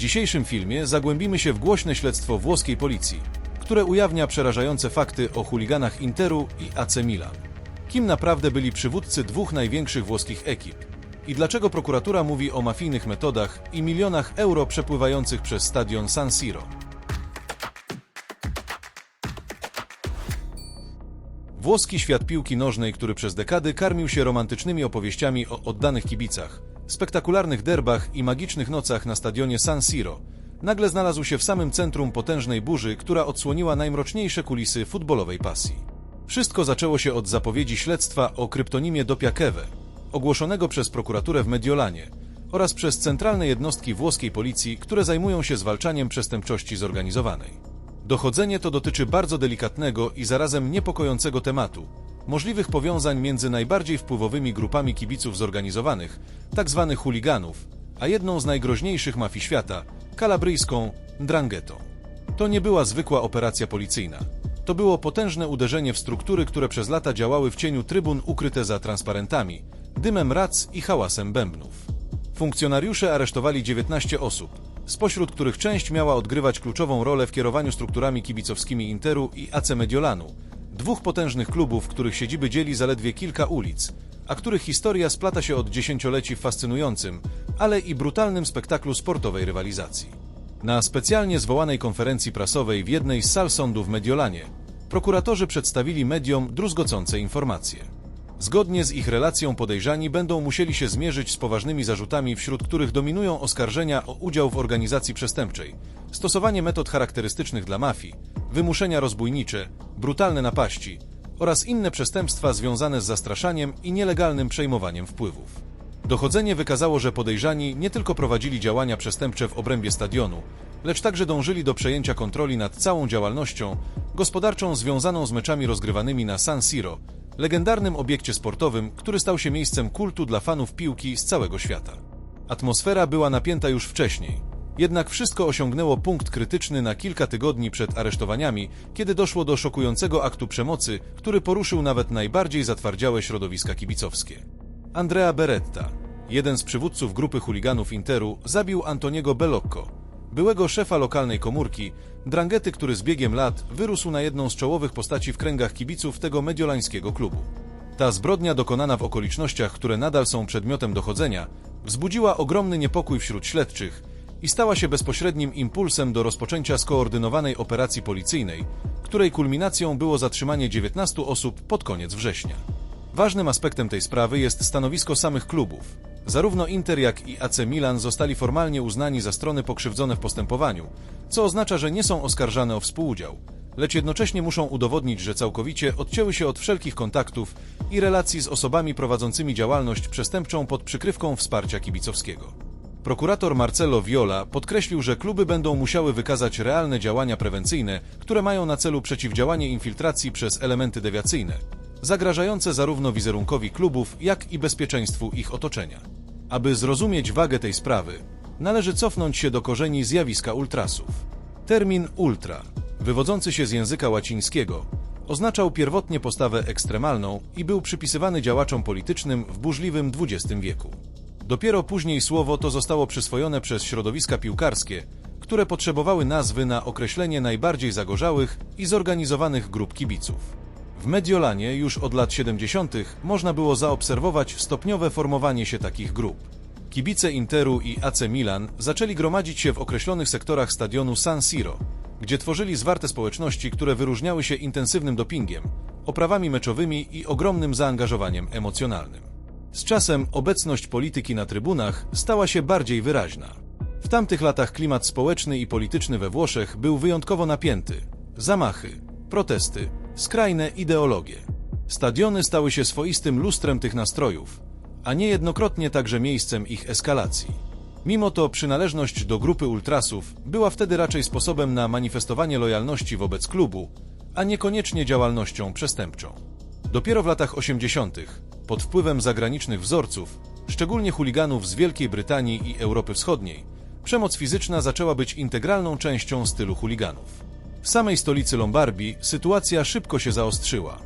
dzisiejszym filmie zagłębimy się w głośne śledztwo włoskiej policji, które ujawnia przerażające fakty o chuliganach Interu i AC Milan. Kim naprawdę byli przywódcy dwóch największych włoskich ekip? I dlaczego prokuratura mówi o mafijnych metodach i milionach euro przepływających przez stadion San Siro? Włoski świat piłki nożnej, który przez dekady karmił się romantycznymi opowieściami o oddanych kibicach, spektakularnych derbach i magicznych nocach na stadionie San Siro, nagle znalazł się w samym centrum potężnej burzy, która odsłoniła najmroczniejsze kulisy futbolowej pasji. Wszystko zaczęło się od zapowiedzi śledztwa o kryptonimie Dopiakewe, ogłoszonego przez prokuraturę w Mediolanie oraz przez centralne jednostki włoskiej policji, które zajmują się zwalczaniem przestępczości zorganizowanej. Dochodzenie to dotyczy bardzo delikatnego i zarazem niepokojącego tematu możliwych powiązań między najbardziej wpływowymi grupami kibiców zorganizowanych, tzw. chuliganów, a jedną z najgroźniejszych mafii świata kalabryjską Drangetą. To nie była zwykła operacja policyjna. To było potężne uderzenie w struktury, które przez lata działały w cieniu trybun ukryte za transparentami, dymem rac i hałasem bębnów. Funkcjonariusze aresztowali 19 osób, spośród których część miała odgrywać kluczową rolę w kierowaniu strukturami kibicowskimi Interu i AC Mediolanu, dwóch potężnych klubów, których siedziby dzieli zaledwie kilka ulic, a których historia splata się od dziesięcioleci w fascynującym, ale i brutalnym spektaklu sportowej rywalizacji. Na specjalnie zwołanej konferencji prasowej w jednej z sal sądu w Mediolanie prokuratorzy przedstawili mediom druzgocące informacje. Zgodnie z ich relacją podejrzani będą musieli się zmierzyć z poważnymi zarzutami, wśród których dominują oskarżenia o udział w organizacji przestępczej, stosowanie metod charakterystycznych dla mafii, wymuszenia rozbójnicze, brutalne napaści oraz inne przestępstwa związane z zastraszaniem i nielegalnym przejmowaniem wpływów. Dochodzenie wykazało, że podejrzani nie tylko prowadzili działania przestępcze w obrębie stadionu, lecz także dążyli do przejęcia kontroli nad całą działalnością gospodarczą związaną z meczami rozgrywanymi na San Siro, legendarnym obiekcie sportowym, który stał się miejscem kultu dla fanów piłki z całego świata. Atmosfera była napięta już wcześniej, jednak wszystko osiągnęło punkt krytyczny na kilka tygodni przed aresztowaniami, kiedy doszło do szokującego aktu przemocy, który poruszył nawet najbardziej zatwardziałe środowiska kibicowskie. Andrea Beretta, jeden z przywódców grupy chuliganów Interu, zabił Antoniego Bellocco, byłego szefa lokalnej komórki, Drangety, który z biegiem lat wyrósł na jedną z czołowych postaci w kręgach kibiców tego mediolańskiego klubu. Ta zbrodnia dokonana w okolicznościach, które nadal są przedmiotem dochodzenia, wzbudziła ogromny niepokój wśród śledczych i stała się bezpośrednim impulsem do rozpoczęcia skoordynowanej operacji policyjnej, której kulminacją było zatrzymanie 19 osób pod koniec września. Ważnym aspektem tej sprawy jest stanowisko samych klubów. Zarówno Inter jak i AC Milan zostali formalnie uznani za strony pokrzywdzone w postępowaniu, co oznacza, że nie są oskarżane o współudział, lecz jednocześnie muszą udowodnić, że całkowicie odcięły się od wszelkich kontaktów i relacji z osobami prowadzącymi działalność przestępczą pod przykrywką wsparcia kibicowskiego. Prokurator Marcelo Viola podkreślił, że kluby będą musiały wykazać realne działania prewencyjne, które mają na celu przeciwdziałanie infiltracji przez elementy dewiacyjne, zagrażające zarówno wizerunkowi klubów, jak i bezpieczeństwu ich otoczenia. Aby zrozumieć wagę tej sprawy, należy cofnąć się do korzeni zjawiska ultrasów. Termin ultra, wywodzący się z języka łacińskiego, oznaczał pierwotnie postawę ekstremalną i był przypisywany działaczom politycznym w burzliwym XX wieku. Dopiero później słowo to zostało przyswojone przez środowiska piłkarskie, które potrzebowały nazwy na określenie najbardziej zagorzałych i zorganizowanych grup kibiców. W Mediolanie już od lat 70. można było zaobserwować stopniowe formowanie się takich grup. Kibice Interu i AC Milan zaczęli gromadzić się w określonych sektorach stadionu San Siro, gdzie tworzyli zwarte społeczności, które wyróżniały się intensywnym dopingiem, oprawami meczowymi i ogromnym zaangażowaniem emocjonalnym. Z czasem obecność polityki na trybunach stała się bardziej wyraźna. W tamtych latach klimat społeczny i polityczny we Włoszech był wyjątkowo napięty. Zamachy, protesty, skrajne ideologie. Stadiony stały się swoistym lustrem tych nastrojów, a niejednokrotnie także miejscem ich eskalacji. Mimo to przynależność do grupy ultrasów była wtedy raczej sposobem na manifestowanie lojalności wobec klubu, a niekoniecznie działalnością przestępczą. Dopiero w latach 80., pod wpływem zagranicznych wzorców, szczególnie chuliganów z Wielkiej Brytanii i Europy Wschodniej, przemoc fizyczna zaczęła być integralną częścią stylu chuliganów. W samej stolicy Lombardii sytuacja szybko się zaostrzyła.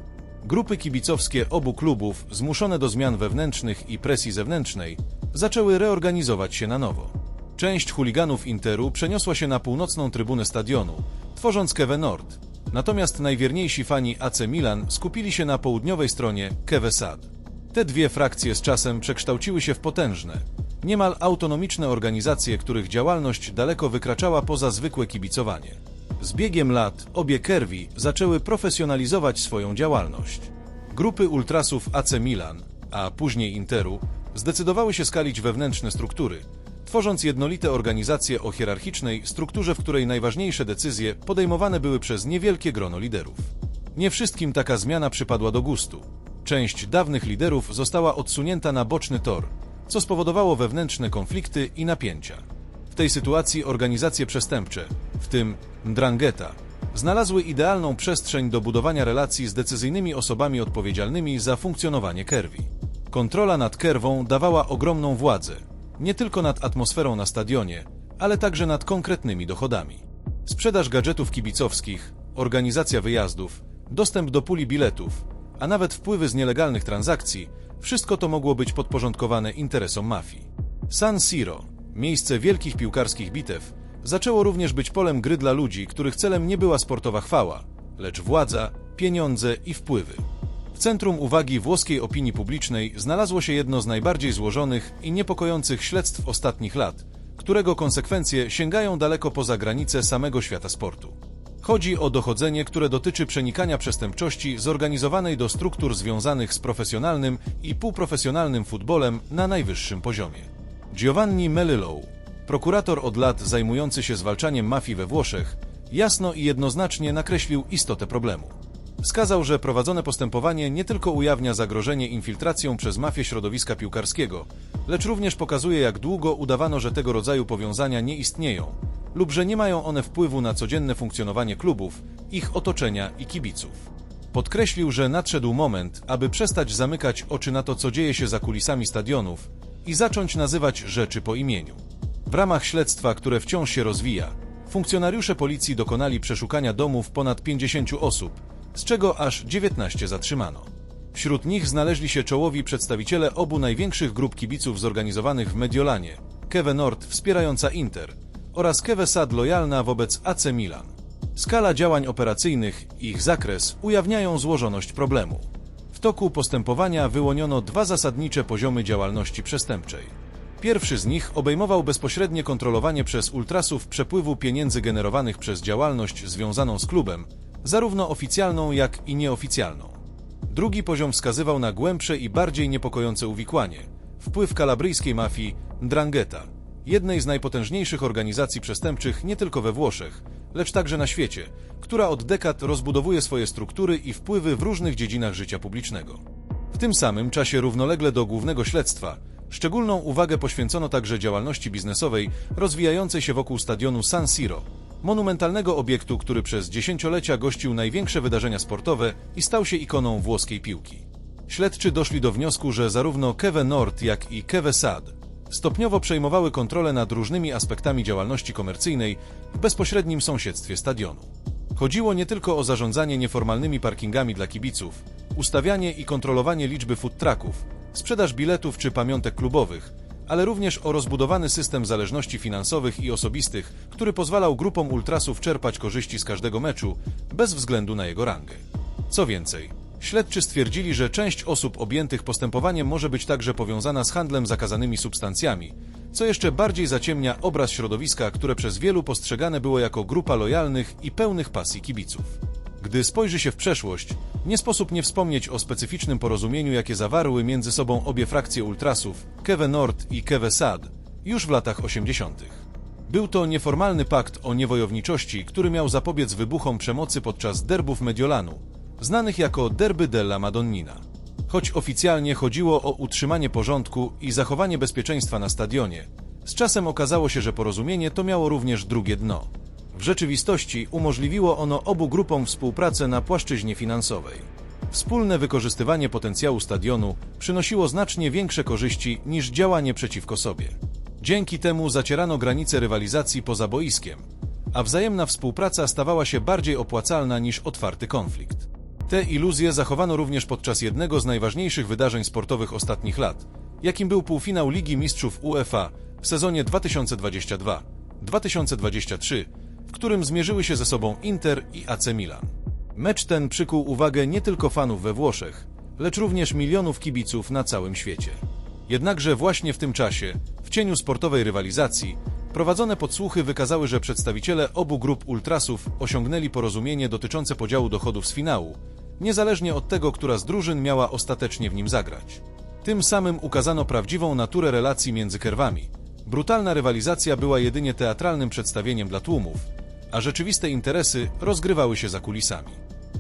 Grupy kibicowskie obu klubów, zmuszone do zmian wewnętrznych i presji zewnętrznej, zaczęły reorganizować się na nowo. Część chuliganów Interu przeniosła się na północną trybunę stadionu, tworząc Keve Nord. Natomiast najwierniejsi fani AC Milan skupili się na południowej stronie Keve Sad. Te dwie frakcje z czasem przekształciły się w potężne, niemal autonomiczne organizacje, których działalność daleko wykraczała poza zwykłe kibicowanie. Z biegiem lat obie Kerwi zaczęły profesjonalizować swoją działalność. Grupy ultrasów AC Milan, a później Interu, zdecydowały się skalić wewnętrzne struktury, tworząc jednolite organizacje o hierarchicznej strukturze, w której najważniejsze decyzje podejmowane były przez niewielkie grono liderów. Nie wszystkim taka zmiana przypadła do gustu. Część dawnych liderów została odsunięta na boczny tor, co spowodowało wewnętrzne konflikty i napięcia. W tej sytuacji organizacje przestępcze, w tym Ndrangheta, znalazły idealną przestrzeń do budowania relacji z decyzyjnymi osobami odpowiedzialnymi za funkcjonowanie Kerwi. Kontrola nad Kerwą dawała ogromną władzę, nie tylko nad atmosferą na stadionie, ale także nad konkretnymi dochodami. Sprzedaż gadżetów kibicowskich, organizacja wyjazdów, dostęp do puli biletów, a nawet wpływy z nielegalnych transakcji, wszystko to mogło być podporządkowane interesom mafii. San Siro, miejsce wielkich piłkarskich bitew, zaczęło również być polem gry dla ludzi, których celem nie była sportowa chwała, lecz władza, pieniądze i wpływy. W centrum uwagi włoskiej opinii publicznej znalazło się jedno z najbardziej złożonych i niepokojących śledztw ostatnich lat, którego konsekwencje sięgają daleko poza granice samego świata sportu. Chodzi o dochodzenie, które dotyczy przenikania przestępczości zorganizowanej do struktur związanych z profesjonalnym i półprofesjonalnym futbolem na najwyższym poziomie. Giovanni Melillow, prokurator od lat zajmujący się zwalczaniem mafii we Włoszech, jasno i jednoznacznie nakreślił istotę problemu. Wskazał, że prowadzone postępowanie nie tylko ujawnia zagrożenie infiltracją przez mafię środowiska piłkarskiego, lecz również pokazuje, jak długo udawano, że tego rodzaju powiązania nie istnieją lub że nie mają one wpływu na codzienne funkcjonowanie klubów, ich otoczenia i kibiców. Podkreślił, że nadszedł moment, aby przestać zamykać oczy na to, co dzieje się za kulisami stadionów i zacząć nazywać rzeczy po imieniu. W ramach śledztwa, które wciąż się rozwija, funkcjonariusze policji dokonali przeszukania domów ponad 50 osób, z czego aż 19 zatrzymano. Wśród nich znaleźli się czołowi przedstawiciele obu największych grup kibiców zorganizowanych w Mediolanie, Keve Nord wspierająca Inter oraz Keve Sad lojalna wobec AC Milan. Skala działań operacyjnych i ich zakres ujawniają złożoność problemu. Toku postępowania wyłoniono dwa zasadnicze poziomy działalności przestępczej. Pierwszy z nich obejmował bezpośrednie kontrolowanie przez ultrasów przepływu pieniędzy generowanych przez działalność związaną z klubem, zarówno oficjalną, jak i nieoficjalną. Drugi poziom wskazywał na głębsze i bardziej niepokojące uwikłanie wpływ kalabryjskiej mafii Drangheta, jednej z najpotężniejszych organizacji przestępczych nie tylko we Włoszech, lecz także na świecie, która od dekad rozbudowuje swoje struktury i wpływy w różnych dziedzinach życia publicznego. W tym samym czasie równolegle do głównego śledztwa szczególną uwagę poświęcono także działalności biznesowej rozwijającej się wokół stadionu San Siro, monumentalnego obiektu, który przez dziesięciolecia gościł największe wydarzenia sportowe i stał się ikoną włoskiej piłki. Śledczy doszli do wniosku, że zarówno Keve Nord, jak i Keve Sad stopniowo przejmowały kontrolę nad różnymi aspektami działalności komercyjnej w bezpośrednim sąsiedztwie stadionu. Chodziło nie tylko o zarządzanie nieformalnymi parkingami dla kibiców, ustawianie i kontrolowanie liczby food trucków, sprzedaż biletów czy pamiątek klubowych, ale również o rozbudowany system zależności finansowych i osobistych, który pozwalał grupom ultrasów czerpać korzyści z każdego meczu, bez względu na jego rangę. Co więcej, śledczy stwierdzili, że część osób objętych postępowaniem może być także powiązana z handlem zakazanymi substancjami, co jeszcze bardziej zaciemnia obraz środowiska, które przez wielu postrzegane było jako grupa lojalnych i pełnych pasji kibiców. Gdy spojrzy się w przeszłość, nie sposób nie wspomnieć o specyficznym porozumieniu, jakie zawarły między sobą obie frakcje ultrasów, Keve Nord i Keve Sad, już w latach 80. Był to nieformalny pakt o niewojowniczości, który miał zapobiec wybuchom przemocy podczas derbów Mediolanu, znanych jako Derby della Madonnina. Choć oficjalnie chodziło o utrzymanie porządku i zachowanie bezpieczeństwa na stadionie, z czasem okazało się, że porozumienie to miało również drugie dno. W rzeczywistości umożliwiło ono obu grupom współpracę na płaszczyźnie finansowej. Wspólne wykorzystywanie potencjału stadionu przynosiło znacznie większe korzyści niż działanie przeciwko sobie. Dzięki temu zacierano granice rywalizacji poza boiskiem, a wzajemna współpraca stawała się bardziej opłacalna niż otwarty konflikt. Te iluzje zachowano również podczas jednego z najważniejszych wydarzeń sportowych ostatnich lat, jakim był półfinał Ligi Mistrzów UEFA w sezonie 2022-2023, w którym zmierzyły się ze sobą Inter i AC Milan. Mecz ten przykuł uwagę nie tylko fanów we Włoszech, lecz również milionów kibiców na całym świecie. Jednakże właśnie w tym czasie, w cieniu sportowej rywalizacji, prowadzone podsłuchy wykazały, że przedstawiciele obu grup ultrasów osiągnęli porozumienie dotyczące podziału dochodów z finału, niezależnie od tego, która z drużyn miała ostatecznie w nim zagrać. Tym samym ukazano prawdziwą naturę relacji między kerwami. Brutalna rywalizacja była jedynie teatralnym przedstawieniem dla tłumów, a rzeczywiste interesy rozgrywały się za kulisami.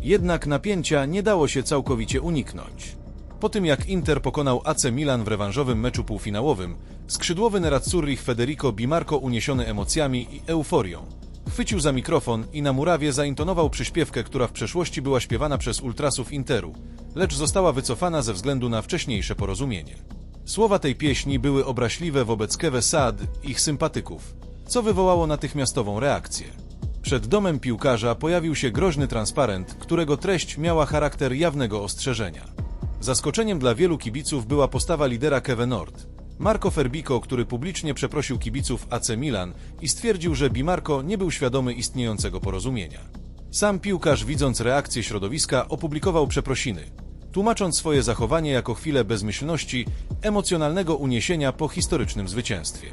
Jednak napięcia nie dało się całkowicie uniknąć. Po tym jak Inter pokonał AC Milan w rewanżowym meczu półfinałowym, skrzydłowy Nerazzurrich Federico Bimarco uniesiony emocjami i euforią chwycił za mikrofon i na murawie zaintonował przyśpiewkę, która w przeszłości była śpiewana przez ultrasów Interu, lecz została wycofana ze względu na wcześniejsze porozumienie. Słowa tej pieśni były obraźliwe wobec Keve Saad, ich sympatyków, co wywołało natychmiastową reakcję. Przed domem piłkarza pojawił się groźny transparent, którego treść miała charakter jawnego ostrzeżenia. Zaskoczeniem dla wielu kibiców była postawa lidera Keve Nord. Marco Ferbico, który publicznie przeprosił kibiców AC Milan i stwierdził, że Bimarco nie był świadomy istniejącego porozumienia. Sam piłkarz, widząc reakcję środowiska, opublikował przeprosiny, tłumacząc swoje zachowanie jako chwilę bezmyślności, emocjonalnego uniesienia po historycznym zwycięstwie.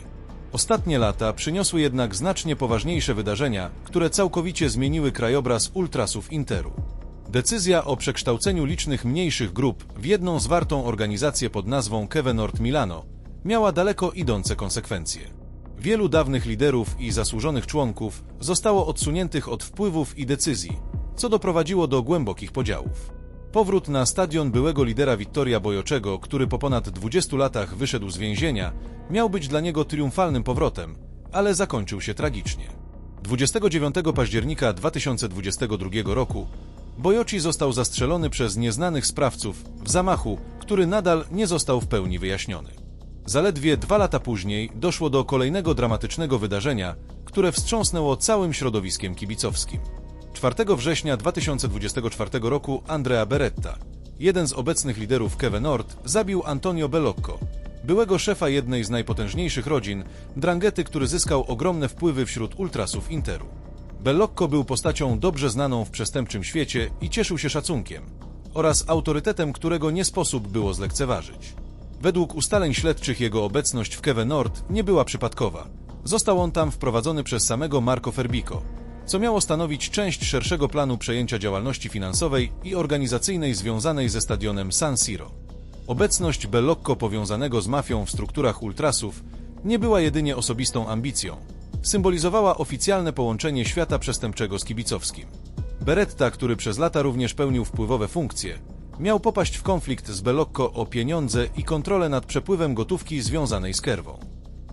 Ostatnie lata przyniosły jednak znacznie poważniejsze wydarzenia, które całkowicie zmieniły krajobraz ultrasów Interu. Decyzja o przekształceniu licznych mniejszych grup w jedną zwartą organizację pod nazwą Keve Nord Milano miała daleko idące konsekwencje. Wielu dawnych liderów i zasłużonych członków zostało odsuniętych od wpływów i decyzji, co doprowadziło do głębokich podziałów. Powrót na stadion byłego lidera Wittoria Bojoczego, który po ponad 20 latach wyszedł z więzienia, miał być dla niego triumfalnym powrotem, ale zakończył się tragicznie. 29 października 2022 roku Bojoci został zastrzelony przez nieznanych sprawców w zamachu, który nadal nie został w pełni wyjaśniony. Zaledwie dwa lata później doszło do kolejnego dramatycznego wydarzenia, które wstrząsnęło całym środowiskiem kibicowskim. 4 września 2024 roku Andrea Beretta, jeden z obecnych liderów Keve Nord, zabił Antonio Bellocco, byłego szefa jednej z najpotężniejszych rodzin, Drangety, który zyskał ogromne wpływy wśród ultrasów Interu. Bellocco był postacią dobrze znaną w przestępczym świecie i cieszył się szacunkiem oraz autorytetem, którego nie sposób było zlekceważyć. Według ustaleń śledczych jego obecność w Keve Nord nie była przypadkowa. Został on tam wprowadzony przez samego Marco Ferbico, co miało stanowić część szerszego planu przejęcia działalności finansowej i organizacyjnej związanej ze stadionem San Siro. Obecność Bellocco powiązanego z mafią w strukturach ultrasów nie była jedynie osobistą ambicją. Symbolizowała oficjalne połączenie świata przestępczego z kibicowskim. Beretta, który przez lata również pełnił wpływowe funkcje, miał popaść w konflikt z Bellocco o pieniądze i kontrolę nad przepływem gotówki związanej z Kerwą.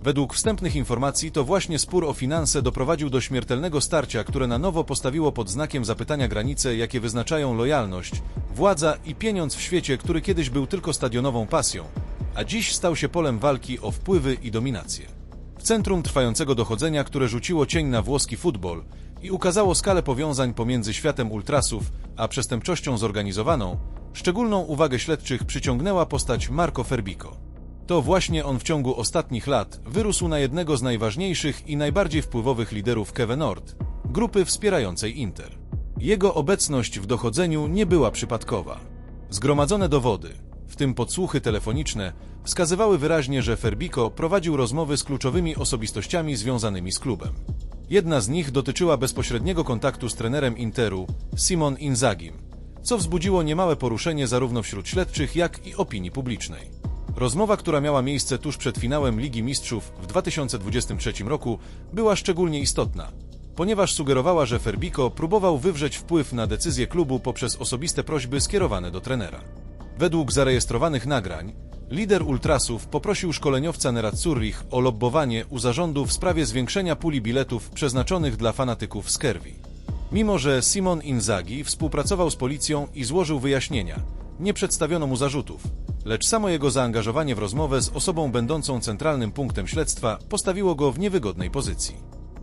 Według wstępnych informacji to właśnie spór o finanse doprowadził do śmiertelnego starcia, które na nowo postawiło pod znakiem zapytania granice, jakie wyznaczają lojalność, władza i pieniądz w świecie, który kiedyś był tylko stadionową pasją, a dziś stał się polem walki o wpływy i dominację. W centrum trwającego dochodzenia, które rzuciło cień na włoski futbol i ukazało skalę powiązań pomiędzy światem ultrasów a przestępczością zorganizowaną, szczególną uwagę śledczych przyciągnęła postać Marco Ferbico. To właśnie on w ciągu ostatnich lat wyrósł na jednego z najważniejszych i najbardziej wpływowych liderów Keve Nord, grupy wspierającej Inter. Jego obecność w dochodzeniu nie była przypadkowa. Zgromadzone dowody, w tym podsłuchy telefoniczne, wskazywały wyraźnie, że Ferbico prowadził rozmowy z kluczowymi osobistościami związanymi z klubem. Jedna z nich dotyczyła bezpośredniego kontaktu z trenerem Interu, Simon Inzagim, co wzbudziło niemałe poruszenie zarówno wśród śledczych, jak i opinii publicznej. Rozmowa, która miała miejsce tuż przed finałem Ligi Mistrzów w 2023 roku, była szczególnie istotna, ponieważ sugerowała, że Ferbico próbował wywrzeć wpływ na decyzję klubu poprzez osobiste prośby skierowane do trenera. Według zarejestrowanych nagrań, lider ultrasów poprosił szkoleniowca Nerazzurrich o lobbowanie u zarządu w sprawie zwiększenia puli biletów przeznaczonych dla fanatyków z Kerwi. Mimo, że Simon Inzaghi współpracował z policją i złożył wyjaśnienia, nie przedstawiono mu zarzutów, lecz samo jego zaangażowanie w rozmowę z osobą będącą centralnym punktem śledztwa postawiło go w niewygodnej pozycji.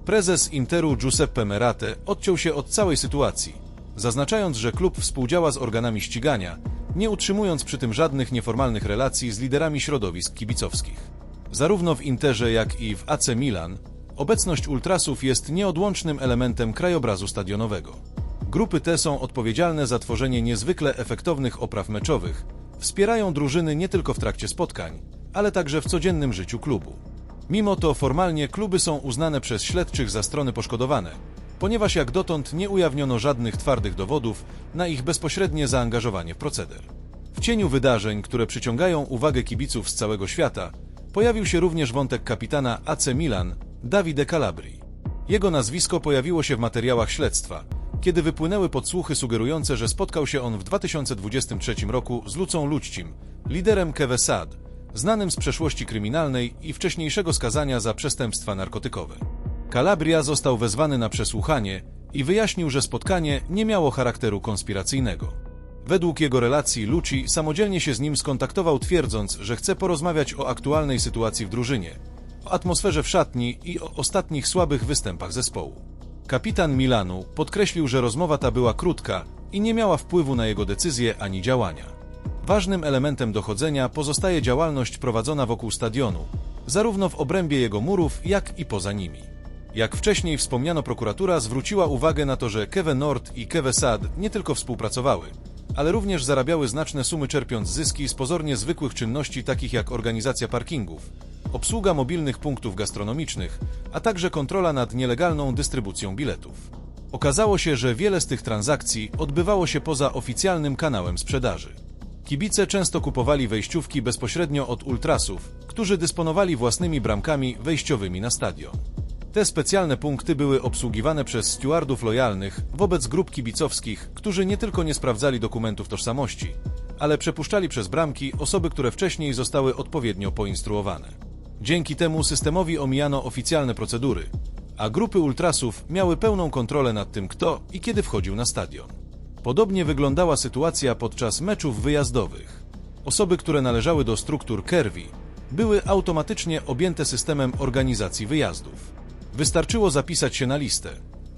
Prezes Interu Giuseppe Merate odciął się od całej sytuacji, zaznaczając, że klub współdziała z organami ścigania, nie utrzymując przy tym żadnych nieformalnych relacji z liderami środowisk kibicowskich. Zarówno w Interze, jak i w AC Milan obecność ultrasów jest nieodłącznym elementem krajobrazu stadionowego. Grupy te są odpowiedzialne za tworzenie niezwykle efektownych opraw meczowych, wspierają drużyny nie tylko w trakcie spotkań, ale także w codziennym życiu klubu. Mimo to formalnie kluby są uznane przez śledczych za strony poszkodowane, ponieważ jak dotąd nie ujawniono żadnych twardych dowodów na ich bezpośrednie zaangażowanie w proceder. W cieniu wydarzeń, które przyciągają uwagę kibiców z całego świata, pojawił się również wątek kapitana AC Milan, Davide Calabri. Jego nazwisko pojawiło się w materiałach śledztwa, kiedy wypłynęły podsłuchy sugerujące, że spotkał się on w 2023 roku z Lucą Lućcim, liderem Kevesad, znanym z przeszłości kryminalnej i wcześniejszego skazania za przestępstwa narkotykowe. Calabria został wezwany na przesłuchanie i wyjaśnił, że spotkanie nie miało charakteru konspiracyjnego. Według jego relacji Lucci samodzielnie się z nim skontaktował twierdząc, że chce porozmawiać o aktualnej sytuacji w drużynie, atmosferze w szatni i o ostatnich słabych występach zespołu. Kapitan Milanu podkreślił, że rozmowa ta była krótka i nie miała wpływu na jego decyzje ani działania. Ważnym elementem dochodzenia pozostaje działalność prowadzona wokół stadionu, zarówno w obrębie jego murów, jak i poza nimi. Jak wcześniej wspomniano, prokuratura zwróciła uwagę na to, że Keve Nord i Keve Sad nie tylko współpracowały, ale również zarabiały znaczne sumy czerpiąc zyski z pozornie zwykłych czynności takich jak organizacja parkingów, obsługa mobilnych punktów gastronomicznych, a także kontrola nad nielegalną dystrybucją biletów. Okazało się, że wiele z tych transakcji odbywało się poza oficjalnym kanałem sprzedaży. Kibice często kupowali wejściówki bezpośrednio od ultrasów, którzy dysponowali własnymi bramkami wejściowymi na stadion. Te specjalne punkty były obsługiwane przez stewardów lojalnych wobec grup kibicowskich, którzy nie tylko nie sprawdzali dokumentów tożsamości, ale przepuszczali przez bramki osoby, które wcześniej zostały odpowiednio poinstruowane. Dzięki temu systemowi omijano oficjalne procedury, a grupy ultrasów miały pełną kontrolę nad tym, kto i kiedy wchodził na stadion. Podobnie wyglądała sytuacja podczas meczów wyjazdowych. Osoby, które należały do struktur Kerwi, były automatycznie objęte systemem organizacji wyjazdów. Wystarczyło zapisać się na listę,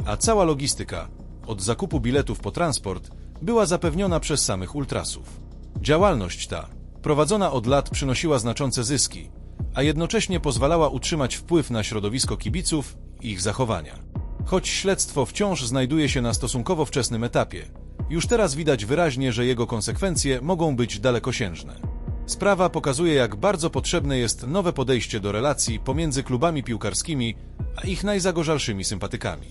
a cała logistyka, od zakupu biletów po transport, była zapewniona przez samych ultrasów. Działalność ta, prowadzona od lat, przynosiła znaczące zyski, a jednocześnie pozwalała utrzymać wpływ na środowisko kibiców i ich zachowania. Choć śledztwo wciąż znajduje się na stosunkowo wczesnym etapie, już teraz widać wyraźnie, że jego konsekwencje mogą być dalekosiężne. Sprawa pokazuje, jak bardzo potrzebne jest nowe podejście do relacji pomiędzy klubami piłkarskimi a ich najzagorzalszymi sympatykami.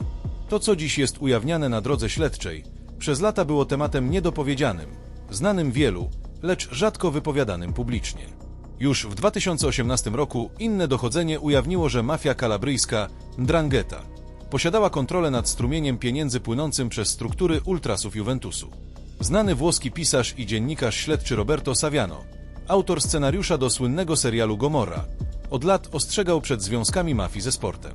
To, co dziś jest ujawniane na drodze śledczej, przez lata było tematem niedopowiedzianym, znanym wielu, lecz rzadko wypowiadanym publicznie. Już w 2018 roku inne dochodzenie ujawniło, że mafia kalabryjska Drangheta posiadała kontrolę nad strumieniem pieniędzy płynącym przez struktury ultrasów Juventusu. Znany włoski pisarz i dziennikarz śledczy Roberto Saviano, autor scenariusza do słynnego serialu Gomorra, od lat ostrzegał przed związkami mafii ze sportem.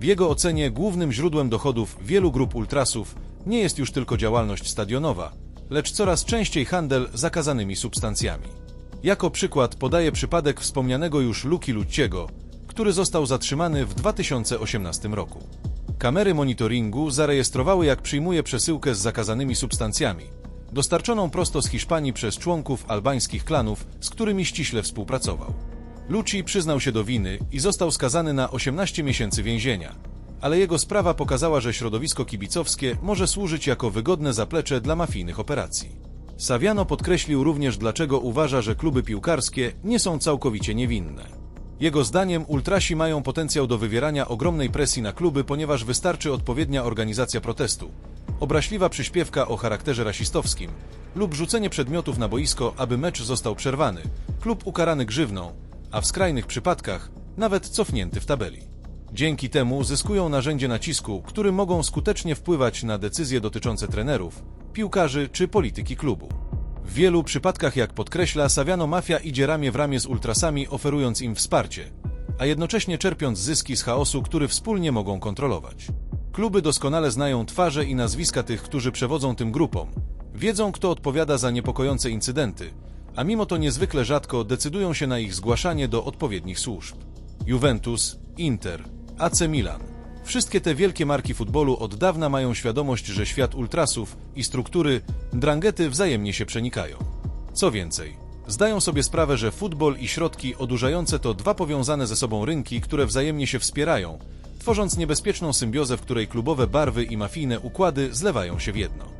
W jego ocenie głównym źródłem dochodów wielu grup ultrasów nie jest już tylko działalność stadionowa, lecz coraz częściej handel zakazanymi substancjami. Jako przykład podaje przypadek wspomnianego już Luki Lucciego, który został zatrzymany w 2018 roku. Kamery monitoringu zarejestrowały, jak przyjmuje przesyłkę z zakazanymi substancjami, dostarczoną prosto z Hiszpanii przez członków albańskich klanów, z którymi ściśle współpracował. Lucci przyznał się do winy i został skazany na 18 miesięcy więzienia, ale jego sprawa pokazała, że środowisko kibicowskie może służyć jako wygodne zaplecze dla mafijnych operacji. Saviano podkreślił również, dlaczego uważa, że kluby piłkarskie nie są całkowicie niewinne. Jego zdaniem ultrasi mają potencjał do wywierania ogromnej presji na kluby, ponieważ wystarczy odpowiednia organizacja protestu, obraźliwa przyśpiewka o charakterze rasistowskim lub rzucenie przedmiotów na boisko, aby mecz został przerwany, klub ukarany grzywną, a w skrajnych przypadkach nawet cofnięty w tabeli. Dzięki temu zyskują narzędzie nacisku, którym mogą skutecznie wpływać na decyzje dotyczące trenerów, piłkarzy czy polityki klubu. W wielu przypadkach, jak podkreśla, Saviano Mafia idzie ramię w ramię z ultrasami, oferując im wsparcie, a jednocześnie czerpiąc zyski z chaosu, który wspólnie mogą kontrolować. Kluby doskonale znają twarze i nazwiska tych, którzy przewodzą tym grupom, wiedzą, kto odpowiada za niepokojące incydenty, a mimo to niezwykle rzadko decydują się na ich zgłaszanie do odpowiednich służb. Juventus, Inter, AC Milan. Wszystkie te wielkie marki futbolu od dawna mają świadomość, że świat ultrasów i struktury drangety wzajemnie się przenikają. Co więcej, Zdają sobie sprawę, że futbol i środki odurzające to dwa powiązane ze sobą rynki, które wzajemnie się wspierają, tworząc niebezpieczną symbiozę, w której klubowe barwy i mafijne układy zlewają się w jedno.